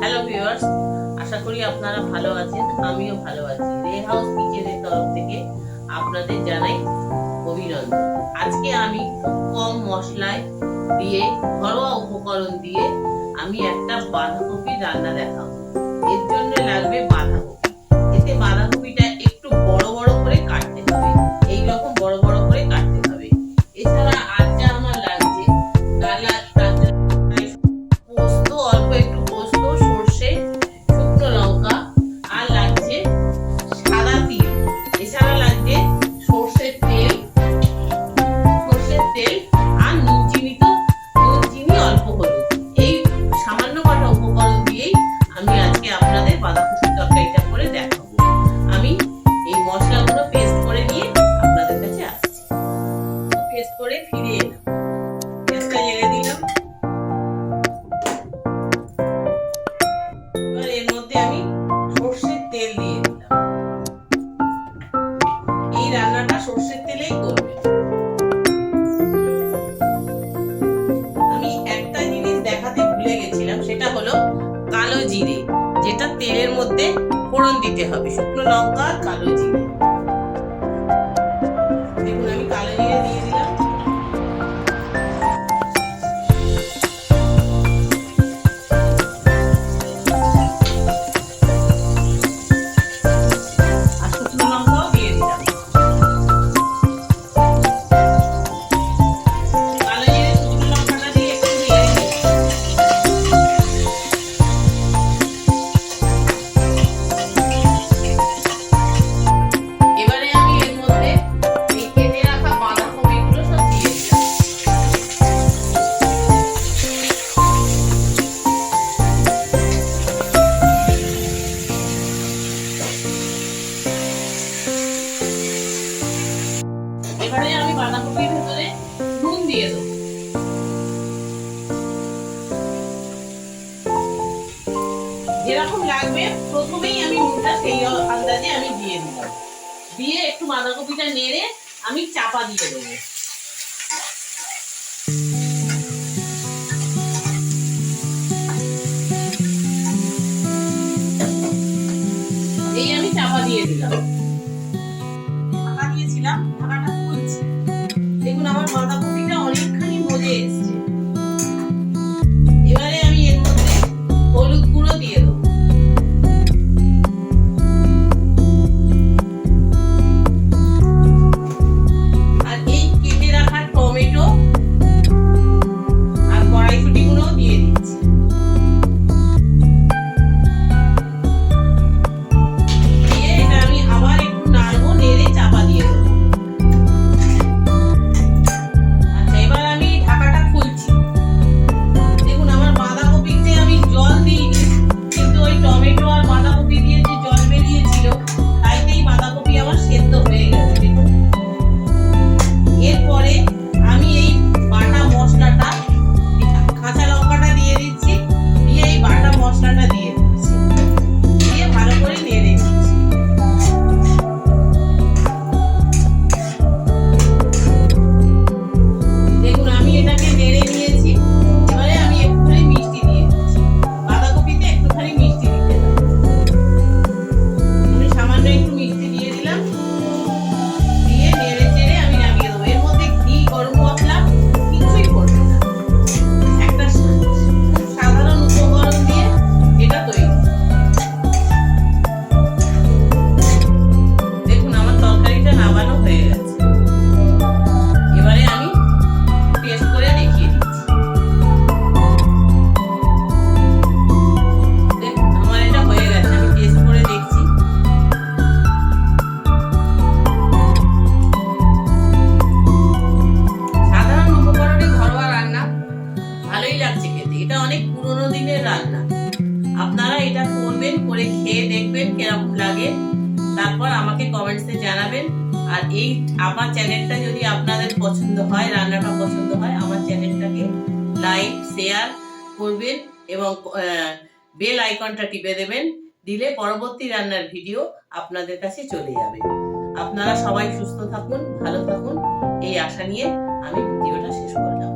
Hello viewers আশা করি আপনারা ভালো আছেন, আমিও ভালো আছি। রে হাউস কিচেনের তরফ থেকে আপনাদের জানাই অভিনন্দন। আজকে আমি কম মশলায় দিয়ে, ঘরোয়া উপকরণ দিয়ে আমি একটা বাঁধাকপি রান্না দেখাবো। এর জন্য লাগবে বাঁধাকপি। এই রান্নাটা সর্ষের একটা জিনিস দেখাতে ভুলে গেছিলাম, সেটা হলো কালো জিরে, যেটা তেলের মধ্যে ফোড়ন দিতে হবে। শুকনো লঙ্কা আর কালো জিরে। দিয়ে দেবো। যেরকম লাগবে, প্রথমেই আমি নুনটা সেই আন্দাজে আমি দিয়ে দিলাম দিয়ে একটু বাঁধাকপিটা নেড়ে আমি চাপা দিয়ে দেবো। এই আমি চাপা দিয়ে দিলাম। this. এটা করবেন, করে খেয়ে দেখবেন কীরকম লাগে। তারপর আমাকে কমেন্টসে জানাবেন। আর এই আমার চ্যানেলটা যদি আপনাদের পছন্দ হয়, রান্নাটা পছন্দ হয়, আমার চ্যানেলটাকে লাইক শেয়ার করবেন এবং বেল আইকনটা টিপে দেবেন। দিলে পরবর্তী রান্নার ভিডিও আপনাদের কাছে চলে যাবে। আপনারা সবাই সুস্থ থাকুন, ভালো থাকুন। এই আশা নিয়ে আমি ভিডিওটা শেষ করলাম।